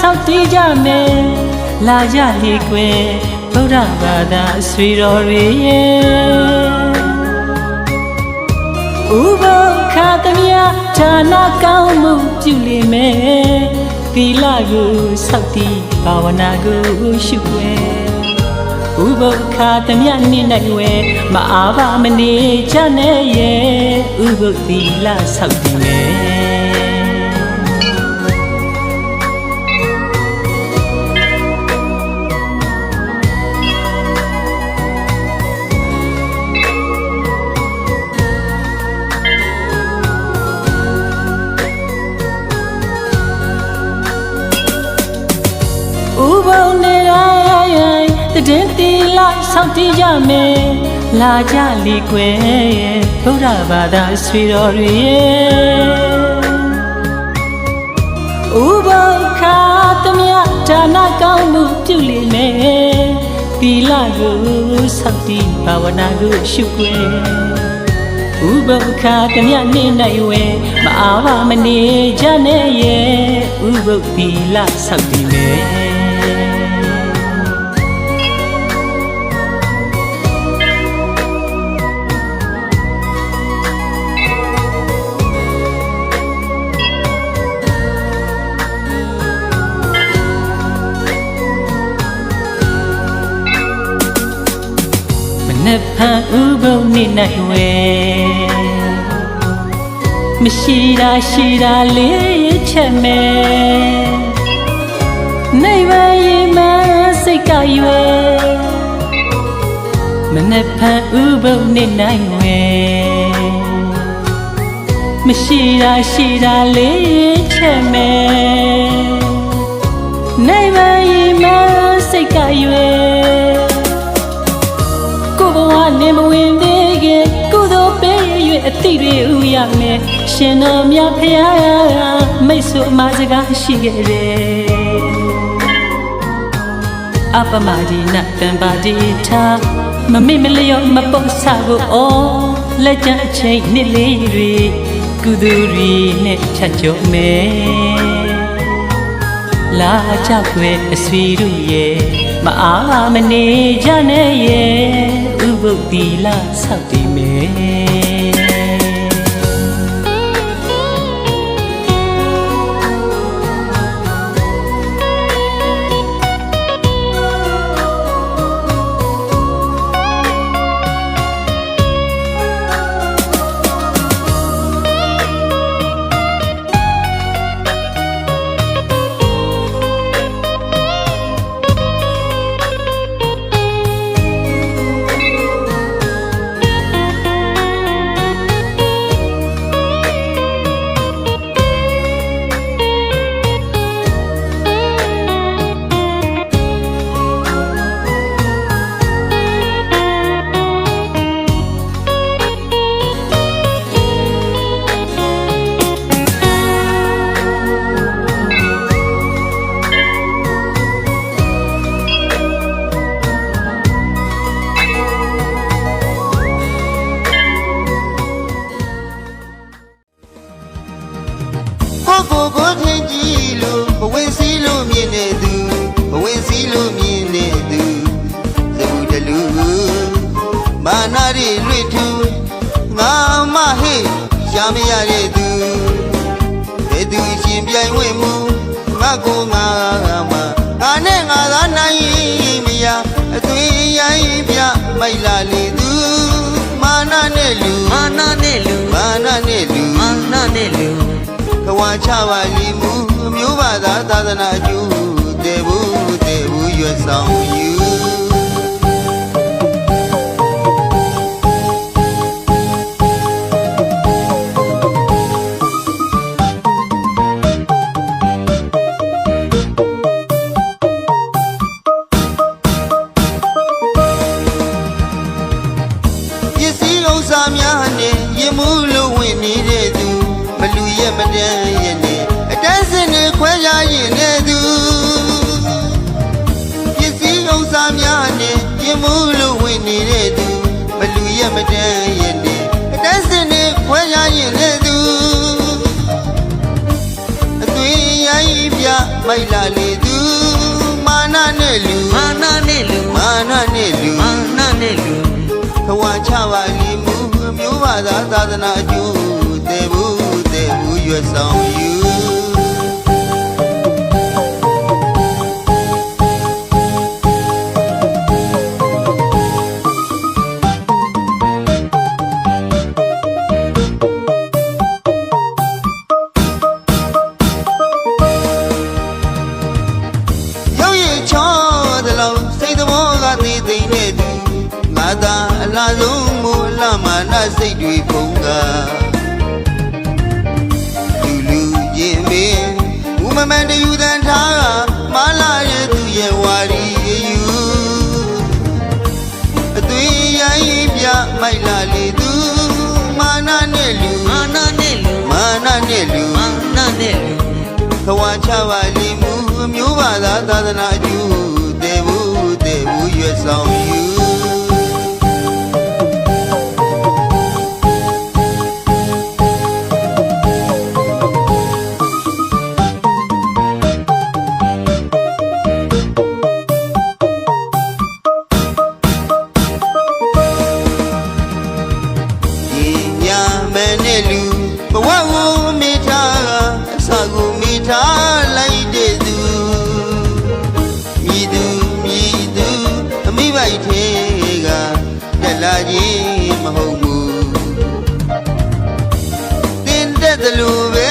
ဆောက်တည်ကြမယ်လာကြလေကွယ်ဗုဒ္ဓဘာသာဆွေတော်တွေရဲ့ဥပုခ္ခသမြဌာနကောင်းမှုပြုလိမ့်မယ်သီလကိုဆောက်တည်ဘာဝနာကိုရှုွယ်ဥပုခ္ခသမြနိနိုင်ဝဲမအားပါမနေကြနဲ့ရဲ့ဥပုသီလဆောက်တည်မယ် တိုင်းတည်င်းတီလာဆောက်တည်ကြမယ်လာကြလေကွယ်ဗုဒ္ဓဘာသာဆွေတော်တွေရဲ့ဥပုံခါတမြဒါနကောင်းမှုပြုလိမ့်မယ်သီလကိုဆောက်တည်ဘာဝနာကိုရှုွယ်ဥပုခ္ခတမြနေနိုင်ဝဲမအားပါမနေကြနဲ့ရဲ့ဥပုသီလဆောက်တည်မယ် ပုံနေနိုင်ဝဲမရှိတာရှိတာလေးချက်မယ်နေပါရင်မစိတ်ကရွယ်မနှက်ဖန်ဥပုံနေနိုင်ဝဲမရှိတာရှိတာလေးချက်မယ်နေပါရင်မစိတ်ကရွယ်ကိုဘဝနေမဝင်သေး ခင်ကုသိုလ်ပေး၍အတိတွေဥရမယ်ရှင်တော်မြတ်ဖရာမိတ်ဆွေအမစကားရှိခဲ့တယ်အပမဒီနတံပါဒီထာမမေ့မလျော့မပုတ်ဆကိုအော်လက်ကျအချိန်နှစ်လေးတွေကုသိုလ်တွေနဲ့ချက်ကြုံမယ်လာကြွယ်အဆွေတို့ရဲ့မအားမနေကြနဲ့ရဲ့ ဥပုပ်တီ က်တည်မယ်ကိုကိုကိုထင်ကြည့်လို့ဘဝင်စည်းလို့မြင်နေသူဘဝင်စည်းလို့မြင်နေသူသဘူးတလူမာနာရီလွင့်ထူငါမဟေ့ရှာမရတဲ့သူဘယ်သူရှင်ပြိုင်ဝင်မှုငါကိုငါမငါနဲ့ငါသာနိုင်မရအသွေးရိုင်းပြမိုက်လာလေသူမာနာနဲ့လူမာနနဲ့လူမာနာနဲ့လူမာနနဲ့လူ ကဝါချပါလီမူအမျိုးဘာသာသာသနာကျူတေဘူးတေဘူးရွယ်ဆောင်ယူ မတန်းရဲ့နဲ့အတန်းစင်နဲ့ခွဲရရင်တဲ့သူအသွေးရိုင်းပြမိုက်လာလေသူမာနနဲ့လူမာနနဲ့လူမာနနဲ့လူမာနနဲ့လူခဝါချပါလီမူအမျိုးဘာသာသာသနာအကျိုးတေဘူးတေဘူးရွတ်ဆောင်ယူ စိတ်တွေပုံကလူလူရင်မင်းဥမမန်တယူတန်ထားကမလာရဲ့သူရဲ့ဝါရီယူအသွေးရိုင်းပြမိုက်လာလေသူမာနနဲ့လူမာနနဲ့လူမာနနဲ့လူမာနနဲ့လူခဝါချပါလီမူအမျိုးဘာသာသာသနာအကျိုးတေဘူးတေဘူးရွတ်ဆောင် ဘဝကိုမိထားအစာကိုမိထားလိုက်တဲ့သူမိသူမိသူအမိပိုက်ထဲကတက်လာခြင်းမဟုတ်ဘူးတင်တဲ့တလူပဲ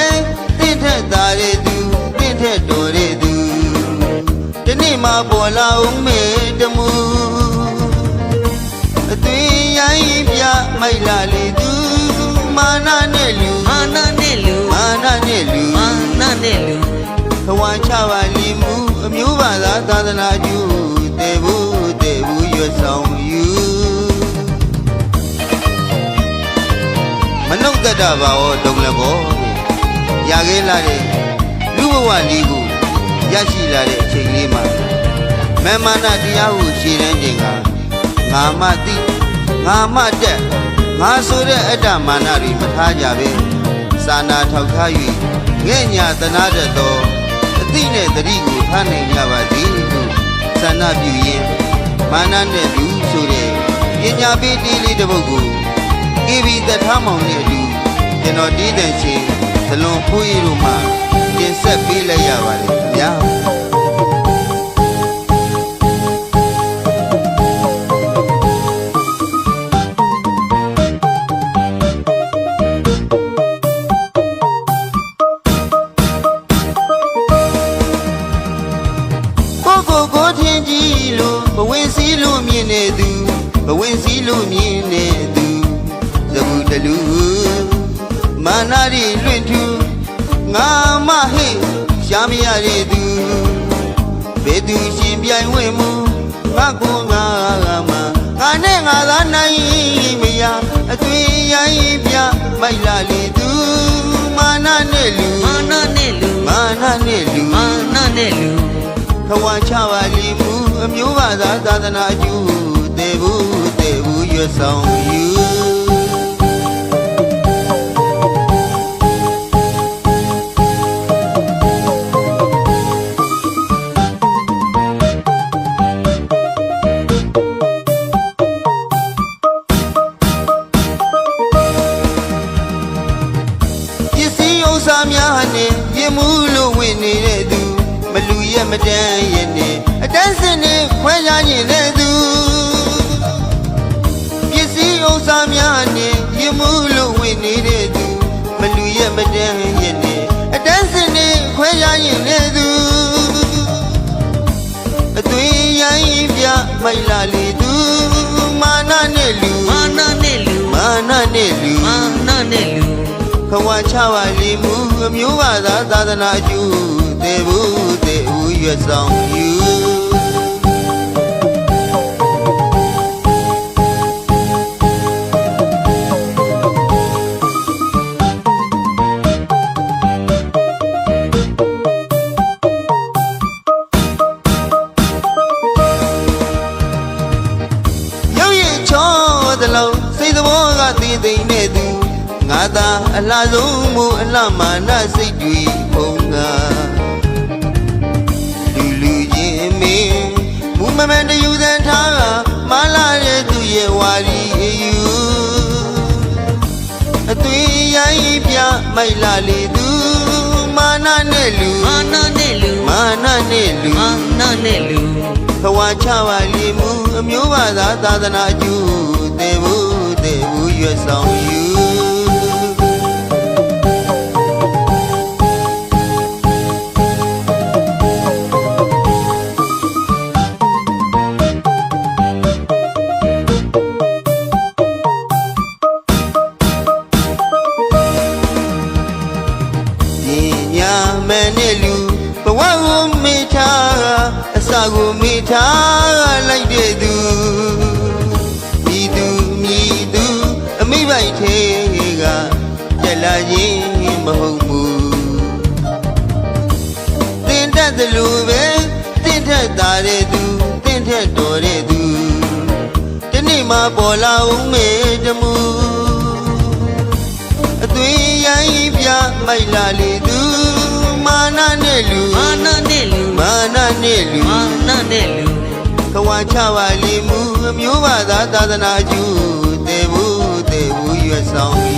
တင်ထက်သားတဲ့သူတင်ထက်တော်တဲ့သူဒီနေ့မှပေါ်လာအောင်မေတမှုအသွေးရိုင်းပြမိုက်လာလေသူမာနနဲ့လူမာ နနဲ့လူမာနနဲ့လူမာနနဲ့လူခဝါချပါလီမူအမျိုးဘာသာသာသနာကျူတေဘူးတေဘူးရွတ်ဆောင်ယူမနှုတ်သက်တာပါဟောဒုံလည်းဘောရခဲ့လာတဲ့လူဘဝလေးကိုရရှိလာတဲ့အချိန်လေးမှာမမနာတရားကိုရှည်တန်းခြင်းကငါမသိငါမတက်ငါဆိုတဲ့အတ္တမာနတွေမထားကြပဲ စာနာထောက်ထား၍ငဲ့ညာတနာတတ်သောအသိနဲ့တတိကိုထားနိုင်ကြပါသည်လို့ဆန္ဒပြုရင်းမာနနဲ့လူဆိုတဲ့ပညာပေးတီးလေးတစ်ပုဒ်ကိုကေဗီတထားမောင်နဲ့အတူကျွန်တော်တီးတန်ချင်းဇလွန်ဖိုးရီတို့မှတင်ဆက်ပေးလိုက်ရပါတယ်ခင်ဗျာ ကိုငါမငါနဲ့ငါသာနိုင်မရအသွေးရိုင်းပြမိုက်လာလေသူမာနာနဲ့လူမာနနဲ့လူမာနာနဲ့လူမာနနဲ့လူခဝါချပါလီမူအမျိုးဘာသာသာသနာအကျိုးတေဘူးတေဘူးရွတ်ဆောင်ယူ များနဲ့ရင်မှုလို့ဝင်နေတဲ့သူမလူရဲ့မတန်းရဲ့နဲ့အတန်းစင်နဲ့ခွဲခြားရင်တဲ့သူအသွေးရိုင်းပြမိုက်လာလေသူမာနနဲ့လူမာနနဲ့လူမာနနဲ့လူမာနနဲ့လူခဝါချပါလီမူအမျိုးဘာသာသာသနာအကျိုးတေဘူးတေဘူးရွတ်ဆောင် သေးသိမ့်နဲ့သူငါသာအလှဆုံးမှုအလှမာနစိတ်တွေဖုံးကားလူလူချင်းမင်းမူမမှန်တယူသန်ထားကမလာတဲ့သူရဲ့ဝါရီအယူအသွေးရိုင်းပြမိုက်လာလေသူမာနနဲ့လူမာနနဲ့လူမာနနဲ့လူမာနနဲ့လူဘဝချပါလိမူအမျိုးဘာသာသာသနာအကျိုး ရွတ်ဆောင်ယူပညာမန်နဲ့လူဘဝကိုမေ့ထားအစာကိုမေ့ထား သလိုပဲတင့်ထက်သာတဲ့သူတင့်ထက်တော်တဲ့သူဒီနေ့မှပေါ်လာဦးမေတမှုအသွင်ရိုင်းပြမိုက်လာလေသူမာနနဲ့လူမာနနဲ့လူမာနနဲ့လူမာနနဲ့လူခဝါချပါလီမူအမျိုးဘာသာသာသနာကျူတေဘူးတေဘူးရွတ်ဆောင်ယူ